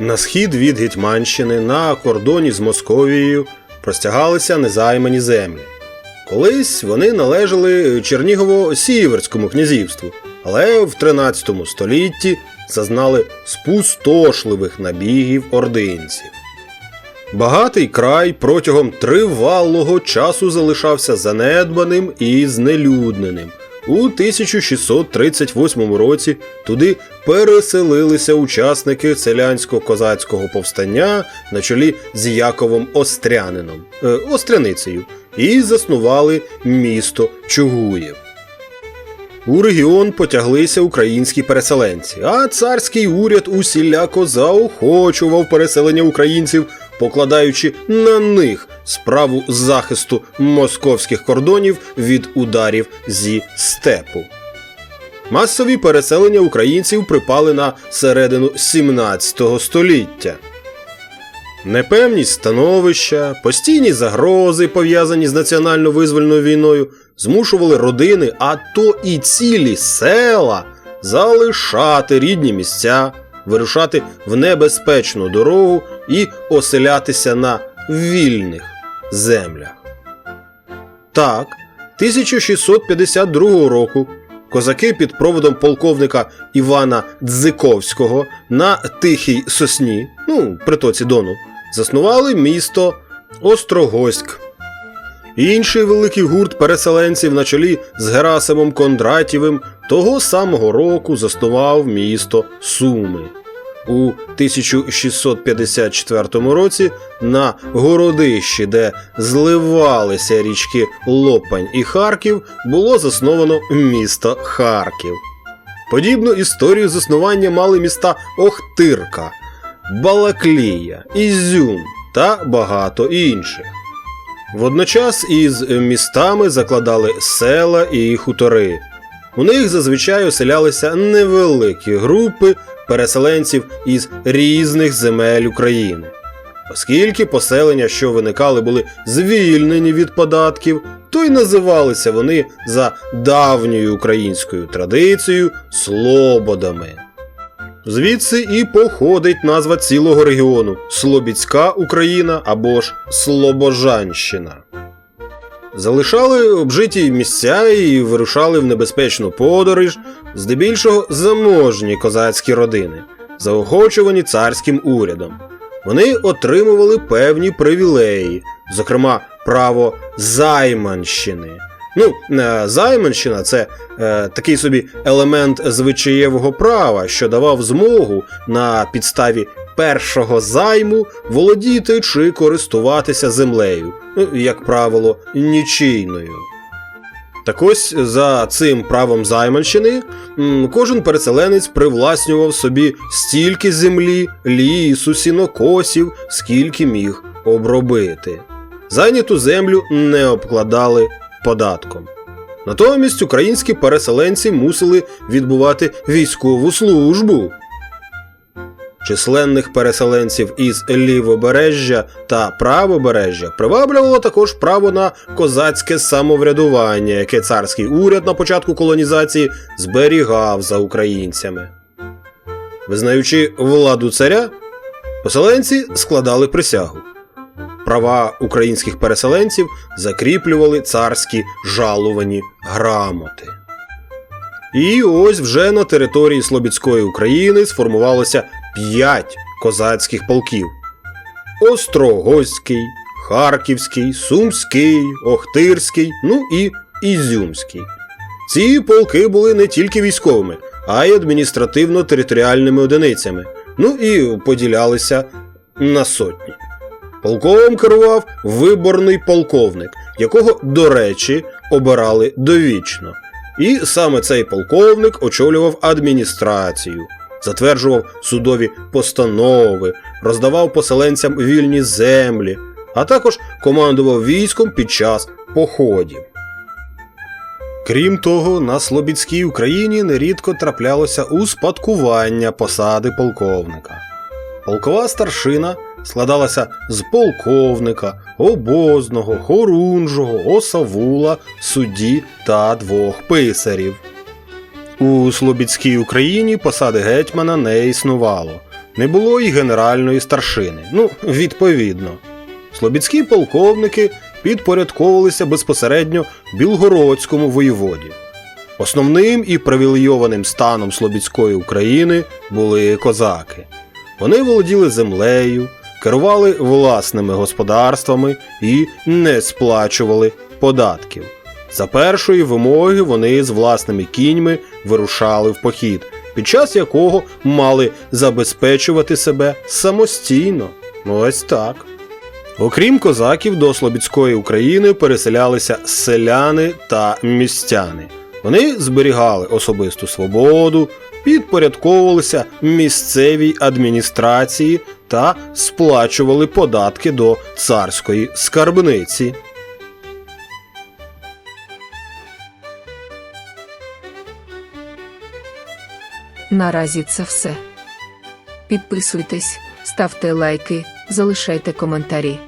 На схід від Гетьманщини на кордоні з Московією простягалися незаймані землі. Колись вони належали Чернігово-Сіверському князівству, але в 13 столітті зазнали спустошливих набігів ординців. Багатий край протягом тривалого часу залишався занедбаним і знелюдненим. У 1638 році туди переселилися учасники селянсько-козацького повстання на чолі з Яковом Острянином, е, Остряницею, і заснували місто Чугуєв. У регіон потяглися українські переселенці, а царський уряд усіляко заохочував переселення українців, покладаючи на них справу захисту московських кордонів від ударів зі степу. Масові переселення українців припали на середину 17 століття. Непевність становища, постійні загрози, пов'язані з національно-визвольною війною, змушували родини, а то і цілі села залишати рідні місця, вирушати в небезпечну дорогу і оселятися на вільних землях. Так, 1652 року козаки під проводом полковника Івана Дзиковського на Тихій Сосні, ну, притоці Дону, заснували місто Острогоськ. Інший великий гурт переселенців на чолі з Герасимом Кондратєвим того самого року заснував місто Суми. У 1654 році на городищі, де зливалися річки Лопань і Харків, було засновано місто Харків. Подібну історію заснування мали міста Охтирка, Балаклія, Ізюм та багато інших. Водночас із містами закладали села і хутори. У них зазвичай оселялися невеликі групи переселенців із різних земель України. Оскільки поселення, що виникали, були звільнені від податків, то й називалися вони за давньою українською традицією слободами. Звідси і походить назва цілого регіону Слобідська Україна або ж Слобожанщина. Залишали обжиті місця і вирушали в небезпечну подорож, здебільшого заможні козацькі родини, заохочувані царським урядом. Вони отримували певні привілеї, зокрема право займанщини. Ну, е, займанщина це е, такий собі елемент звичаєвого права, що давав змогу на підставі першого займу володіти чи користуватися землею, ну, як правило, нічийною. Так ось за цим правом займанщини кожен переселенець привласнював собі стільки землі, лісу, сінокосів, скільки міг обробити. Зайняту землю не обкладали податком. Натомість українські переселенці мусили відбувати військову службу. Численних переселенців із лівобережжя та правобережжя приваблювало також право на козацьке самоврядування, яке царський уряд на початку колонізації зберігав за українцями. Визнаючи владу царя, поселенці складали присягу. Права українських переселенців закріплювали царські жалувані грамоти. І ось вже на території Слобідської України сформувалося п'ять козацьких полків: Острогоський, Харківський, Сумський, Охтирський, ну і Ізюмський. Ці полки були не тільки військовими, а й адміністративно-територіальними одиницями, ну і поділялися на сотні. Полком керував виборний полковник, якого, до речі, обирали довічно. І саме цей полковник очолював адміністрацію, затверджував судові постанови, роздавав поселенцям вільні землі, а також командував військом під час походів. Крім того, на Слобідській Україні нерідко траплялося успадкування посади полковника. Полкова старшина складалася з полковника, обозного, хорунжого, осавула, судді та двох писарів. У Слобідській Україні посади гетьмана не існувало. не було і генеральної старшини. Ну, відповідно. Слобідські полковники підпорядковувалися безпосередньо Білгородському воєводі. Основним і привілейованим станом Слобідської України були козаки. Вони володіли землею, керували власними господарствами і не сплачували податків. За першої вимоги вони з власними кіньми вирушали в похід, під час якого мали забезпечувати себе самостійно. Ось так. Окрім козаків, до Слобідської України переселялися селяни та містяни. Вони зберігали особисту свободу, підпорядковувалися місцевій адміністрації та сплачували податки до царської скарбниці. Наразі це все. Підписуйтесь, ставте лайки, залишайте коментарі.